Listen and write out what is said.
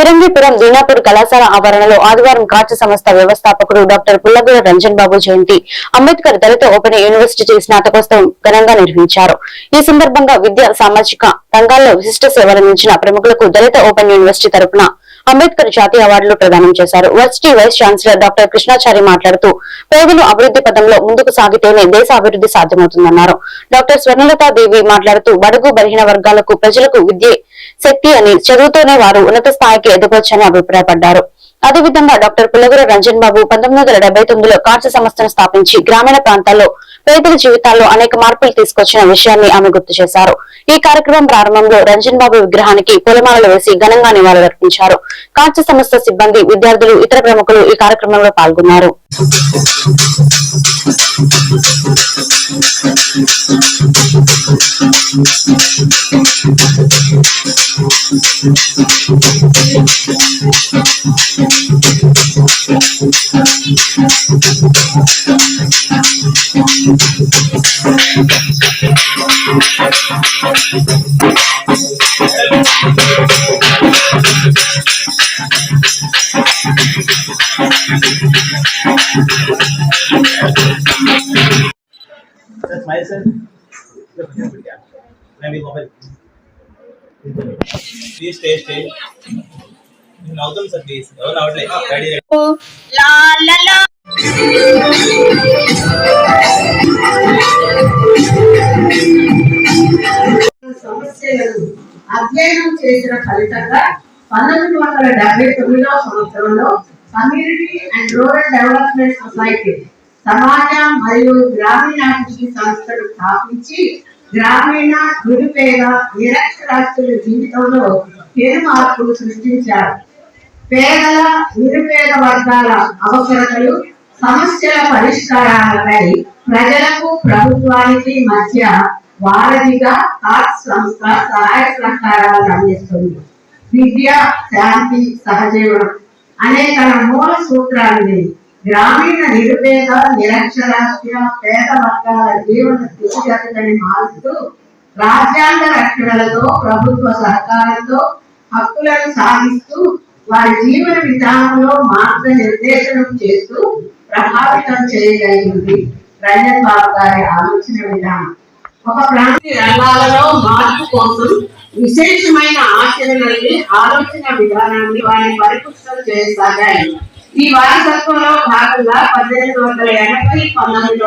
ఫిరంగిపురం దీనాపూర్ కళాశాల ఆవరణలో ఆదివారం కాచ సంస్థ వ్యవస్థాపకుడు డాక్టర్ పుల్లగూర రంజన్ బాబు జయంతి. అంబేద్కర్ దళిత ఓపెన్ యూనివర్సిటీ స్నాతకోత్సవం ఘనంగా నిర్వహించారు. ఈ సందర్భంగా విద్యా సామాజిక రంగాల్లో విశిష్ట సేవలందించిన ప్రముఖులకు దళిత ఓపెన్ యూనివర్సిటీ తరపున అంబేద్కర్ జాతీయ అవార్డులు ప్రదానం చేశారు. Varsity vice chancellor doctor Krishnachari మాట్లాడుతూ పేదలు అభివృద్ధి పథంలో ముందుకు సాగితేనే దేశ అభివృద్ధి సాధ్యమవుతుందన్నారు. డాక్టర్ స్వర్ణలతా దేవి మాట్లాడుతూ బడుగు బలహీన వర్గాలకు ప్రజలకు విద్యే శక్తి అని చదువుతోనే వారు ఉన్నత స్థాయికి ఎదగొచ్చని అభిప్రాయపడ్డారు. అదేవిధంగా డాక్టర్ పులగుర రంజన్ బాబు పంతొమ్మిది వందల డెబ్బై తొమ్మిదిలో కార్య సంస్థను స్థాపించి గ్రామీణ ప్రాంతాల్లో పేదల జీవితాల్లో అనేక మార్పులు తీసుకొచ్చిన విషయాన్ని ఆమె గుర్తు చేశారు. ఈ కార్యక్రమం ప్రారంభంలో రంజన్ బాబు విగ్రహానికి పూలమాలలు వేసి ఘనంగా నివాళులర్పించారు కార్చ సంస్థ సిబ్బంది విద్యార్థులు ఇతర ప్రముఖులు ఈ కార్యక్రమంలో పాల్గొన్నారు. Sir, myself. Let me mobile. నవ్వుతాం సార్ ప్లీజ్ ఎవరు. సమస్యలను అధ్యయనం చేసిన ఫలితంగా పంతొమ్మిది వందల డెబ్బై తొమ్మిదవ సంవత్సరంలో community and rural development society సమాజ మరియు గ్రామీణాభివృద్ధి సంస్థలు స్థాపించి గ్రామీణ నిరుపేద నిరక్షరాస్తుల జీవితంలో పెను మార్పులు సృష్టించారు. పేదల నిరుపేద వర్గాల అవసరతలు సమస్యల పరిష్కారాలపై ప్రజలకు ప్రభుత్వానికి మధ్య వారధిగా టాక్స్ సంస్థ సహాయ సహకారాలను అందిస్తుంది. విద్య శాంతి సహజీవనం అనేక మూల సూత్రాన్ని గ్రామీణ నిరుపేద నిరక్షరాస్య పేద వర్గాల జీవన స్థితిగతులని మారుస్తూ రాజ్యాంగ రక్షణలతో ప్రభుత్వ సహకారంతో హక్కులను సాధిస్తూ వారి జీవన విధానంలో మార్గనిర్దేశనం చేస్తూ ప్రభావితం చేయగలిగింది రంజన్ బాబు గారి ఆలోచన విధానం. ఒక ప్రాంతీయ రంగాలలో మార్పు కోసం విశేషమైన ఆచరణల్ని ఆలోచన విధానాన్ని వారిని పరిపుష్టం చేయసాగాయి. ఈ వారసత్వంలో భాగంగా పద్దెనిమిది వందల ఎనభై పంతొమ్మిది